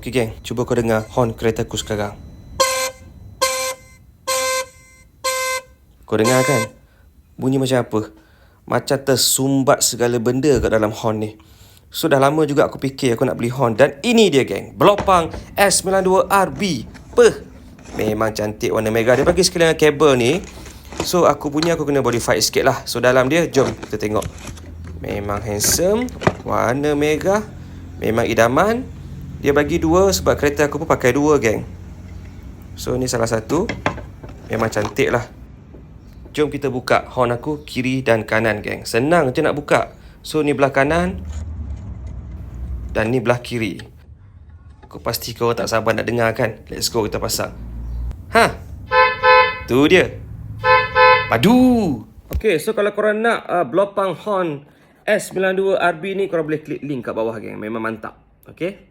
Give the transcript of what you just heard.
Okey geng, cuba kau dengar horn kereta aku sekarang. Kau dengar kan? Bunyi macam apa? Macam tersumbat segala benda kat dalam horn ni. So dah lama juga aku fikir aku nak beli horn dan ini dia geng. Belopang S92RB. Peh. Memang cantik warna merah. Dia bagi sekali dengan kabel ni. So aku punya aku kena modify sikit lah. So dalam dia jom kita tengok. Memang handsome. Warna merah. Memang idaman. Dia bagi dua sebab kereta aku pun pakai dua geng. So ni salah satu. Memang cantik lah. Jom kita buka horn aku kiri dan kanan geng. Senang je nak buka. So ni belah kanan. Dan ni belah kiri. Aku pasti kau tak sabar nak dengar kan? Let's go kita pasang. Ha? Tu dia. Padu. Okay, so kalau korang nak uh, Blopang Horn S92RB ni korang boleh klik link kat bawah geng. Memang mantap. Okay?